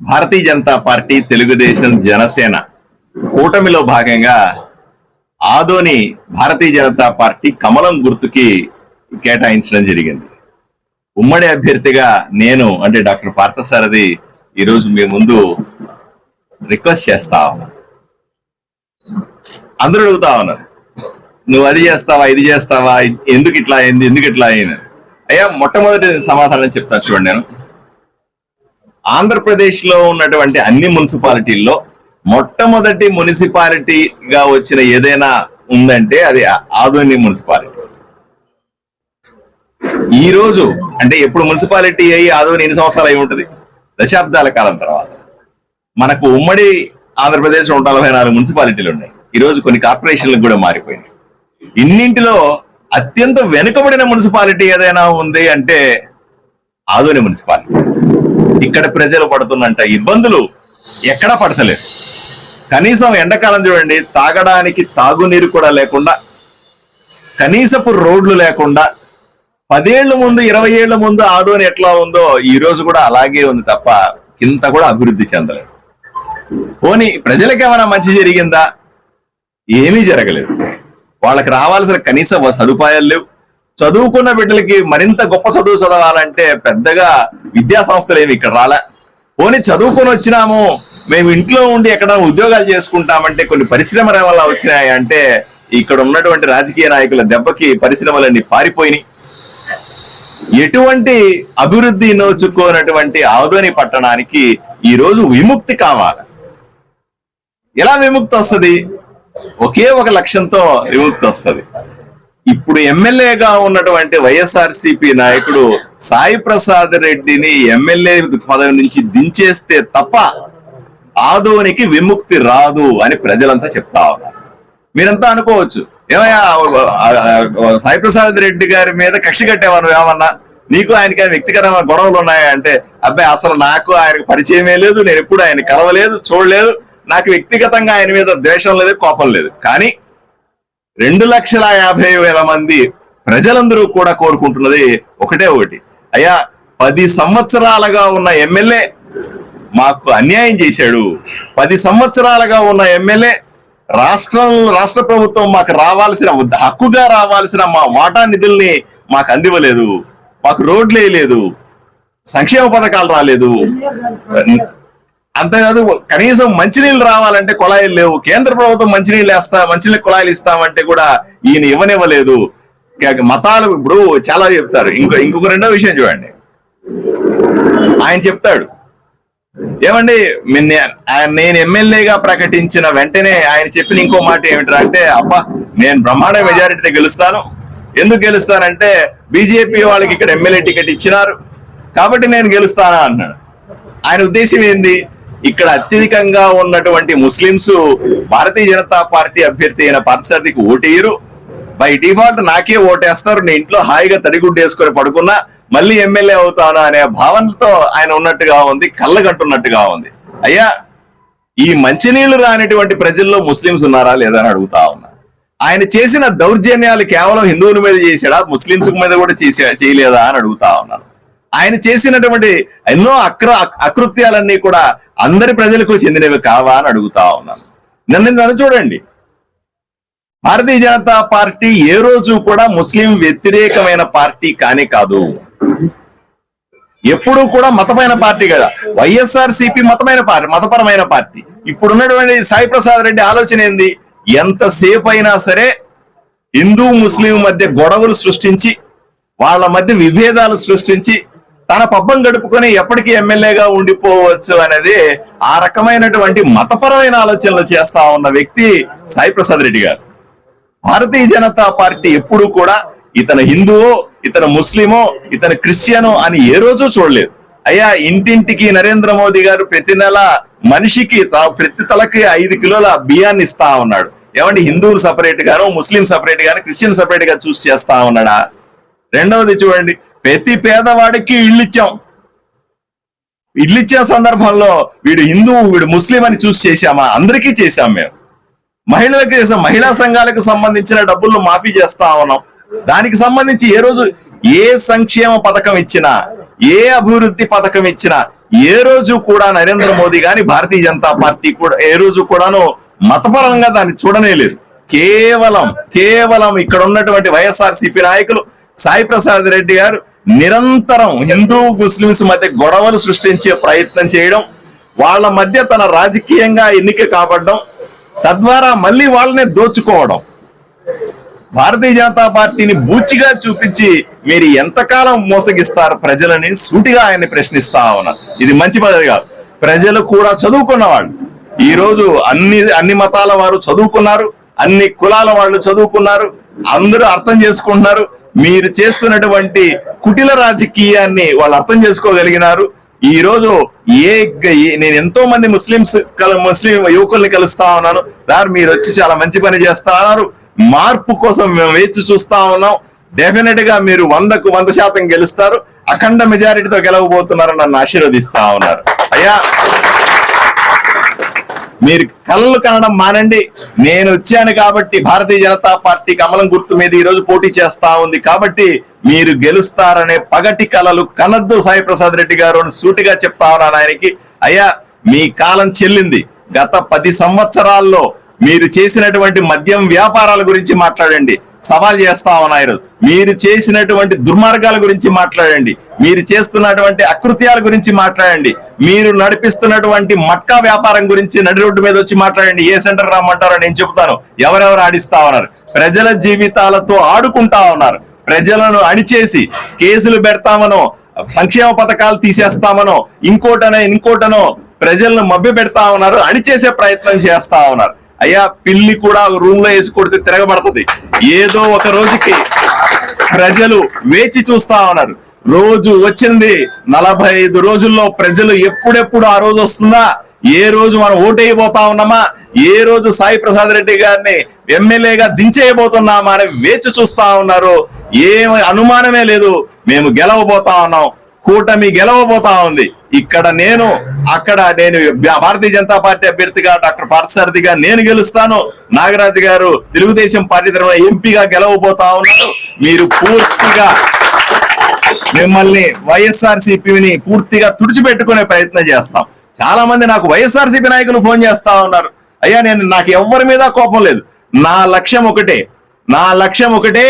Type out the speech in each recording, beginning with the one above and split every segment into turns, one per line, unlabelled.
భారతీయ Janata party Telugu Desam Janasena కూటమిలో భాగంగా ఆదోని భారతీయ Janata party కమలం గుర్తుకి కేటాయించడం జరిగింది. ఉమ్మడి అభ్యర్థిగా నేను అంటే డాక్టర్ పార్థసారథి ఈరోజు మీ ముందు రిక్వెస్ట్ చేస్తా అందరూ అడుగుతా ఉన్నారు నువ్వు అది చేస్తావా ఇది చేస్తావా? ఎందుకు ఇట్లా అయింది ఎందుకు ఇట్లా అయింది? అయ్యా మొట్టమొదటి సమాధానం చెప్తా చూడండి నేను. ఆంధ్రప్రదేశ్లో ఉన్నటువంటి అన్ని మున్సిపాలిటీల్లో మొట్టమొదటి మున్సిపాలిటీగా వచ్చిన ఏదైనా ఉందంటే అది ఆదోని మున్సిపాలిటీ. ఈ రోజు అంటే ఎప్పుడు మున్సిపాలిటీ అయ్యి ఆదోని ఎన్ని సంవత్సరాలు అయి ఉంటుంది? దశాబ్దాల కాలం తర్వాత. మనకు ఉమ్మడి ఆంధ్రప్రదేశ్ నూట నలభై నాలుగు మున్సిపాలిటీలు ఉన్నాయి. ఈ రోజు కొన్ని కార్పొరేషన్లకు కూడా మారిపోయింది ఇన్నింటిలో అత్యంత వెనుకబడిన మున్సిపాలిటీ ఏదైనా ఉంది అంటే ఆదోని మున్సిపాలిటీ. ఇక్కడ ప్రజలు పడుతున్నంత ఇబ్బందులు ఎక్కడా పడతలేదు. కనీసం ఎండాకాలం చూడండి తాగడానికి తాగునీరు కూడా లేకుండా కనీసపు రోడ్లు లేకుండా పదేళ్ళ ముందు ఇరవై ఏళ్ళ ముందు ఆదోని ఎట్లా ఉందో ఈ రోజు కూడా అలాగే ఉంది తప్ప ఇంత కూడా అభివృద్ధి చెందలేదు. పోనీ ప్రజలకు ఏమైనా మంచి జరిగిందా? ఏమీ జరగలేదు. వాళ్ళకి రావాల్సిన కనీస సదుపాయాలు లేవు. చదువుకున్న బిడ్డలకి మరింత గొప్ప చదువు చదవాలంటే పెద్దగా విద్యా సంస్థలు ఏమి ఇక్కడ రాలే. పోనీ చదువుకొని వచ్చినాము మేము ఇంట్లో ఉండి ఎక్కడ ఉద్యోగాలు చేసుకుంటామంటే కొన్ని పరిశ్రమల వల్ల వచ్చినాయి అంటే ఇక్కడ ఉన్నటువంటి రాజకీయ నాయకుల దెబ్బకి పరిశ్రమలన్నీ పారిపోయినాయి. ఎటువంటి అభివృద్ధి నోచుకోనటువంటి ఆదోని పట్టణానికి ఈ రోజు విముక్తి కావాలి. ఎలా విముక్తి వస్తది? ఒకే ఒక లక్ష్యంతో విముక్తి వస్తుంది. ఇప్పుడు ఎమ్మెల్యేగా ఉన్నటువంటి వైఎస్ఆర్సిపి నాయకుడు సాయి ప్రసాద్ రెడ్డిని ఎమ్మెల్యే పదవి నుంచి దించేస్తే తప్ప ఆదోనికి విముక్తి రాదు అని ప్రజలంతా చెప్తా ఉన్నారు. మీరంతా అనుకోవచ్చు ఏమయ్యా సాయి ప్రసాద్ రెడ్డి గారి మీద కక్ష కట్టేవాను ఏమన్నా? నీకు ఆయనకి వ్యక్తిగతమైన గొడవలు ఉన్నాయా అంటే అబ్బాయి అసలు నాకు ఆయనకు పరిచయమే లేదు నేను ఎప్పుడు ఆయన కలవలేదు చూడలేదు నాకు వ్యక్తిగతంగా ఆయన మీద ద్వేషం లేదు కోపం లేదు. కానీ రెండు లక్షల యాభై వేల మంది ప్రజలందరూ కూడా కోరుకుంటున్నది ఒకటే ఒకటి. అయ్యా పది సంవత్సరాలుగా ఉన్న ఎమ్మెల్యే మాకు అన్యాయం చేశాడు. పది సంవత్సరాలుగా ఉన్న ఎమ్మెల్యే రాష్ట్రం రాష్ట్ర ప్రభుత్వం మాకు రావాల్సిన హక్కుగా రావాల్సిన మా వాటా నిధుల్ని మాకు అందివ్వలేదు. మాకు రోడ్లు వేయలేదు సంక్షేమ పథకాలు రాలేదు. అంతేకాదు కనీసం మంచినీళ్ళు రావాలంటే కుళాయిలు లేవు. కేంద్ర ప్రభుత్వం మంచినీళ్ళు వేస్తా మంచినీళ్ళు కుళాయిలు ఇస్తామంటే కూడా ఈయన ఇవ్వనివ్వలేదు. మతాలు ఇప్పుడు చాలా చెప్తారు. ఇంకో ఇంకొక రెండో విషయం చూడండి. ఆయన చెప్తాడు. ఏమండి నేను ఎమ్మెల్యేగా ప్రకటించిన వెంటనే ఆయన చెప్పిన ఇంకో మాట ఏమిట్రా అంటే అబ్బా నేను బ్రహ్మాండ మెజారిటీ గెలుస్తాను. ఎందుకు గెలుస్తానంటే బీజేపీ వాళ్ళకి ఇక్కడ ఎమ్మెల్యే టికెట్ ఇచ్చినారు. కాబట్టి నేను గెలుస్తానా అన్నాడు. ఆయన ఉద్దేశం ఏంది? ఇక్కడ అత్యధికంగా ఉన్నటువంటి ముస్లింస్ భారతీయ జనతా పార్టీ అభ్యర్థి అయిన పార్థసారథికి ఓటేయరు. బై డిఫాల్ట్ నాకే ఓటేస్తారు నేను ఇంట్లో హాయిగా తడిగుడ్డు వేసుకొని పడుకున్నా మళ్ళీ ఎమ్మెల్యే అవుతాను అనే భావనతో ఆయన ఉన్నట్టుగా ఉంది కళ్ళగట్టున్నట్టుగా ఉంది. అయ్యా ఈ మంచినీళ్ళు రానిటువంటి ప్రజల్లో ముస్లింస్ ఉన్నారా లేదా అని అడుగుతా ఉన్నా. ఆయన చేసిన దౌర్జన్యాలు కేవలం హిందువుల మీద చేశాడా ముస్లింస్ మీద కూడా చేసే చేయలేదా అని అడుగుతా ఉన్నాను. ఆయన చేసినటువంటి ఎన్నో అక్ర అకృత్యాలన్నీ కూడా అందరి ప్రజలకు చెందినవి కావా అని అడుగుతా ఉన్నాను. నన్ను నన్ను చూడండి. భారతీయ జనతా పార్టీ ఏ రోజు కూడా ముస్లిం వ్యతిరేకమైన పార్టీ కానే కాదు. ఎప్పుడూ కూడా మతమైన పార్టీ కదా. వైఎస్ఆర్ సిపి మతమైన పార్టీ మతపరమైన పార్టీ. ఇప్పుడు ఉన్నటువంటి సాయి ప్రసాద్ రెడ్డి ఆలోచన ఏంది? ఎంతసేపు అయినా సరే హిందూ ముస్లిం మధ్య గొడవలు సృష్టించి వాళ్ళ మధ్య విభేదాలు సృష్టించి తన పబ్బం గడుపుకొని ఎప్పటికీ ఎమ్మెల్యేగా ఉండిపోవచ్చు అనేది ఆ రకమైనటువంటి మతపరమైన ఆలోచనలు చేస్తా ఉన్న వ్యక్తి సాయి ప్రసాద్ రెడ్డి గారు. భారతీయ జనతా పార్టీ ఎప్పుడు కూడా ఇతను హిందువో ఇతను ముస్లిమో ఇతను క్రిస్టియనో అని ఏ రోజు చూడలేదు. అయ్యా ఇంటింటికి నరేంద్ర మోదీ గారు ప్రతి నెల మనిషికి ప్రతి తలకి ఐదు కిలోల బియ్యాన్ని ఇస్తా ఉన్నాడు. ఏమంటే హిందువులు సపరేట్ గాను ముస్లిం సపరేట్ గాను క్రిస్టియన్ సపరేట్గా చూసి చేస్తా ఉన్నాడా? రెండవది చూడండి ప్రతి పేదవాడికి ఇల్లు ఇచ్చాం ఇల్లు ఇచ్చే సందర్భంలో వీడు హిందూ వీడు ముస్లిం అని చూసి చేశామా? అందరికీ చేశాం మేము. మహిళలకు చేసిన మహిళా సంఘాలకు సంబంధించిన డబ్బులను మాఫీ చేస్తా ఉన్నాం. దానికి సంబంధించి ఏ రోజు ఏ సంక్షేమ పథకం ఇచ్చినా ఏ అభివృద్ధి పథకం ఇచ్చినా ఏ రోజు కూడా నరేంద్ర మోదీ గాని భారతీయ జనతా పార్టీ కూడా ఏ రోజు కూడాను మతపరంగా దాన్ని చూడనే లేదు. కేవలం కేవలం ఇక్కడ ఉన్నటువంటి వైఎస్ఆర్ నాయకులు సాయి ప్రసాద్ రెడ్డి గారు నిరంతరం హిందూ ముస్లింస్ మధ్య గొడవలు సృష్టించే ప్రయత్నం చేయడం వాళ్ళ మధ్య తన రాజకీయంగా ఎన్నిక కాబడడం తద్వారా మళ్ళీ వాళ్ళనే దోచుకోవడం. భారతీయ జనతా పార్టీని బూచిగా చూపించి మీరు ఎంతకాలం మోసగిస్తారు ప్రజలని సూటిగా ఆయన్ని ప్రశ్నిస్తా ఉన్నారు. ఇది మంచి పద్ధతి కాదు. ప్రజలు కూడా చదువుకున్న వాళ్ళు. ఈ రోజు అన్ని అన్ని మతాల వారు చదువుకున్నారు అన్ని కులాల వాళ్ళు చదువుకున్నారు అందరూ అర్థం చేసుకుంటున్నారు. మీరు చేస్తున్నటువంటి కుటిల రాజకీయాన్ని వాళ్ళు అర్థం చేసుకోగలిగినారు. ఈ రోజు ఏ నేను ఎంతో మంది ముస్లింస్ కల ముస్లిం యువకుల్ని కలుస్తా ఉన్నాను. సార్ మీరు వచ్చి చాలా మంచి పని చేస్తా ఉన్నారు. మార్పు కోసం మేము వేచి చూస్తా ఉన్నాం. డెఫినెట్గా మీరు వందకు వంద శాతం గెలుస్తారు. అఖండ మెజారిటీతో గెలవబోతున్నారని నన్ను ఆశీర్వదిస్తా ఉన్నారు. అయ్యా మీరు కళ్ళు కనడం మానండి. నేను వచ్చాను కాబట్టి భారతీయ జనతా పార్టీ కమలం గుర్తు మీద ఈ రోజు పోటీ చేస్తా ఉంది. కాబట్టి మీరు గెలుస్తారనే పగటి కళలు కనద్దు సాయి ప్రసాద్ రెడ్డి గారు అని సూటిగా చెప్తా ఉన్నాను ఆయనకి. అయ్యా మీ కాలం చెల్లింది. గత పది సంవత్సరాల్లో మీరు చేసినటువంటి మద్యం వ్యాపారాల గురించి మాట్లాడండి. సవాల్ చేస్తా ఉన్నారు మీరు చేసినటువంటి దుర్మార్గాల గురించి మాట్లాడండి. మీరు చేస్తున్నటువంటి అకృత్యాల గురించి మాట్లాడండి. మీరు నడిపిస్తున్నటువంటి మట్కా వ్యాపారం గురించి నడి రోడ్డు మీద వచ్చి మాట్లాడండి. ఏ సెంటర్ రమ్మంటారో నేను చెప్తాను ఎవరెవరు ఆడిస్తా ఉన్నారు? ప్రజల జీవితాలతో ఆడుకుంటా ఉన్నారు. ప్రజలను అణిచేసి కేసులు పెడతామనో సంక్షేమ పథకాలు తీసేస్తామనో ఇంకోటనో ఇంకోటనో ప్రజలను మభ్య పెడతా ఉన్నారు అణిచేసే ప్రయత్నం చేస్తా ఉన్నారు. అయ్యా పిల్లి కూడా రూమ్లో వేసి కొడితే తిరగబడుతుంది. ఏదో ఒక రోజుకి ప్రజలు వేచి చూస్తా ఉన్నారు. రోజు వచ్చింది. నలభై ఐదు రోజుల్లో ప్రజలు ఎప్పుడెప్పుడు ఆ రోజు వస్తుందా? ఏ రోజు మనం ఓటేయబోతా ఉన్నామా? ఏ రోజు సాయి ప్రసాద్ రెడ్డి గారిని ఎమ్మెల్యేగా దించేయబోతున్నామా అని వేచి చూస్తా ఉన్నారు. ఏమి అనుమానమే లేదు. మేము గెలవబోతా ఉన్నాం. కూటమి గెలవబోతా ఉంది. ఇక్కడ నేను అక్కడ నేను భారతీయ జనతా పార్టీ అభ్యర్థిగా డాక్టర్ పార్థసారథిగా నేను గెలుస్తాను. నాగరాజు గారు తెలుగుదేశం పార్టీ తరఫున ఎంపీగా గెలవబోతా ఉన్నారు. మీరు పూర్తిగా మిమ్మల్ని వైఎస్ఆర్ సిపిని పూర్తిగా తుడిచిపెట్టుకునే ప్రయత్నం చేస్తాం. చాలా మంది నాకు వైఎస్ఆర్ సిపి నాయకులు ఫోన్ చేస్తా ఉన్నారు. అయ్యా నేను నాకు ఎవరి మీద కోపం లేదు. నా లక్ష్యం ఒకటే. నా లక్ష్యం ఒకటే.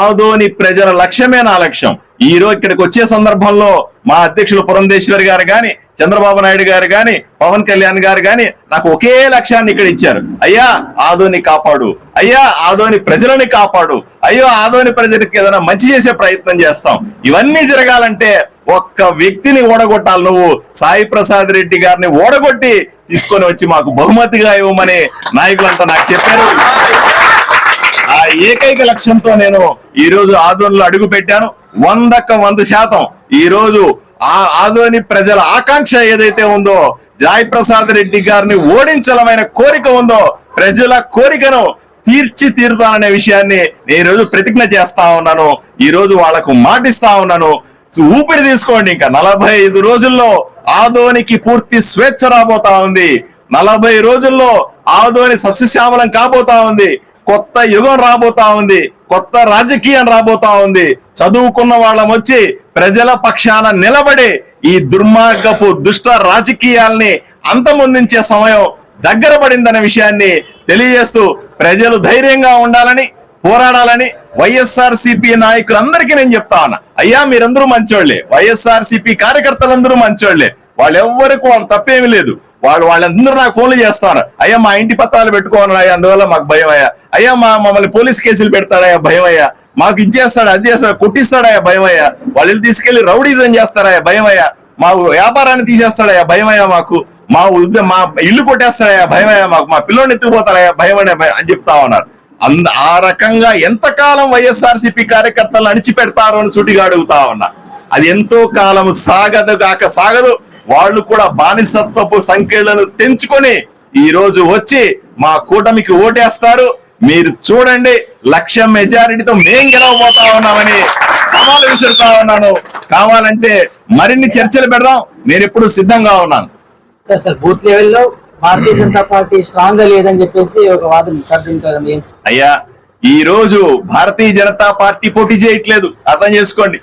ఆదోని ప్రజల లక్ష్యమే నా లక్ష్యం. ఈ రోజు ఇక్కడికి వచ్చే సందర్భంలో మా అధ్యక్షులు పురంధేశ్వరి గారు కానీ చంద్రబాబు నాయుడు గారు కానీ పవన్ కళ్యాణ్ గారు కానీ నాకు ఒకే లక్ష్యాన్ని ఇక్కడ ఇచ్చారు. అయ్యా ఆదోని కాపాడు. అయ్యా ఆదోని ప్రజలని కాపాడు. అయ్యో ఆదోని ప్రజలకు ఏదైనా మంచి చేసే ప్రయత్నం చేస్తాం. ఇవన్నీ జరగాలంటే ఒక్క వ్యక్తిని ఓడగొట్టాలి నువ్వు. సాయి ప్రసాద్ రెడ్డి గారిని ఓడగొట్టి తీసుకొని వచ్చి మాకు బహుమతిగా ఇవ్వమని నాయకులంతా నాకు చెప్పారు. ఆ ఏకైక లక్ష్యంతో నేను ఈ రోజు ఆదోనిలో అడుగు పెట్టాను వందక్క వంద శాతం ఈ రోజు ఆ ఆదోని ప్రజల ఆకాంక్ష ఏదైతే ఉందో జాయ్ ప్రసాద్ రెడ్డి గారిని ఓడించలమైన కోరిక ఉందో ప్రజల కోరికను తీర్చి తీరుతాననే విషయాన్ని నేను ఈ రోజు ప్రతిజ్ఞ చేస్తా ఉన్నాను. ఈ రోజు వాళ్ళకు మాటిస్తా ఉన్నాను. ఊపిరి తీసుకోండి ఇంకా. నలభై ఐదు రోజుల్లో ఆదోనికి పూర్తి స్వేచ్ఛ రాబోతా ఉంది. నలభై రోజుల్లో ఆదోని సస్యశ్యామలం కాబోతా ఉంది. కొత్త యుగం రాబోతా ఉంది కొత్త రాజకీయం రాబోతా ఉంది. చదువుకున్న వాళ్ళం వచ్చి ప్రజల పక్షాన నిలబడి ఈ దుర్మార్గపు దుష్ట రాజకీయాల్ని అంతమొందించే సమయం దగ్గర పడిందనే విషయాన్ని తెలియజేస్తూ ప్రజలు ధైర్యంగా ఉండాలని పోరాడాలని వైఎస్ఆర్ సిపి నాయకులందరికీ నేను చెప్తా ఉన్నా. అయ్యా మీరందరూ మంచోళ్ళే వైఎస్ఆర్ సిపి కార్యకర్తలందరూ మంచోళ్ళే వాళ్ళెవ్వరికి వాళ్ళు తప్పేమీ లేదు. వాళ్ళు వాళ్ళందరూ నాకు ఫోన్లు చేస్తారు. అయ్యా మా ఇంటి పత్రాలు పెట్టుకోను అయ్యా అందువల్ల మాకు భయం అయ్యా. అయ్యా మా మమ్మల్ని పోలీస్ కేసులు పెడతాడయ్యా భయం అయ్యా. మాకు ఇచ్చేస్తాడు అది చేస్తాడు కొట్టిస్తాడయ్యా భయం అయ్యా. వాళ్ళు తీసుకెళ్ళి రౌడీజం చేస్తాడయ్యా భయం అయ్యా. మా వ్యాపారాన్ని తీసేస్తాడయ్యా భయం అయ్యా మాకు. మా ఉద్య- మా ఇల్లు కొట్టేస్తాడయ్యా భయం అయ్యా మాకు. మా పిల్లోని ఎత్తుకుపోతాడయ్యా భయం అనే అని చెప్తా ఉన్నారు. అంద ఆ రకంగా ఎంతకాలం వైఎస్ఆర్సీపీ కార్యకర్తలు అణిచిపెడతారు అని సూటిగా అడుగుతా ఉన్నా. అది ఎంతో కాలం సాగదు కాక సాగదు. వాళ్ళు కూడా బానిసత్వపు సంఖ్యలను తెంచుకొని ఈ రోజు వచ్చి మా కూటమికి ఓటేస్తారు. మీరు చూడండి లక్ష మెజారిటీతో మేం గెలవబోతా ఉన్నామని సవాలు విసురుతా ఉన్నాను. కావాలంటే మరిన్ని చర్చలు పెడదాం. నేను ఎప్పుడు సిద్ధంగా ఉన్నాను.
సార్ సార్ బూత్ లెవెల్లో భారతీయ జనతా పార్టీ స్ట్రాంగ్గా లేదని చెప్పేసి ఒక వాదన
అయ్యా ఈ రోజు భారతీయ జనతా పార్టీ పోటీ చేయట్లేదు. అర్థం చేసుకోండి.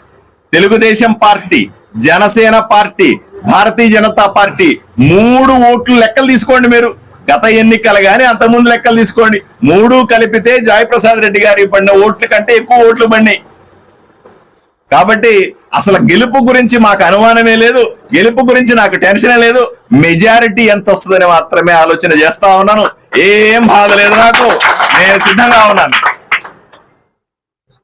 Telugu Desam party Janasena party Bharatiya Janata party మూడు ఓట్లు లెక్కలు తీసుకోండి మీరు. గత ఎన్నికలు గాని అంతకుముందు లెక్కలు తీసుకోండి. మూడు కలిపితే జయప్రసాద్ రెడ్డి గారి పడిన ఓట్ల కంటే ఎక్కువ ఓట్లు పడినాయి. కాబట్టి అసలు గెలుపు గురించి మాకు అనుమానమే లేదు. గెలుపు గురించి నాకు టెన్షనే లేదు. మెజారిటీ ఎంత వస్తుందని మాత్రమే ఆలోచన చేస్తా ఉన్నాను. ఏం బాధ లేదు నాకు. నేను సిద్ధంగా ఉన్నాను.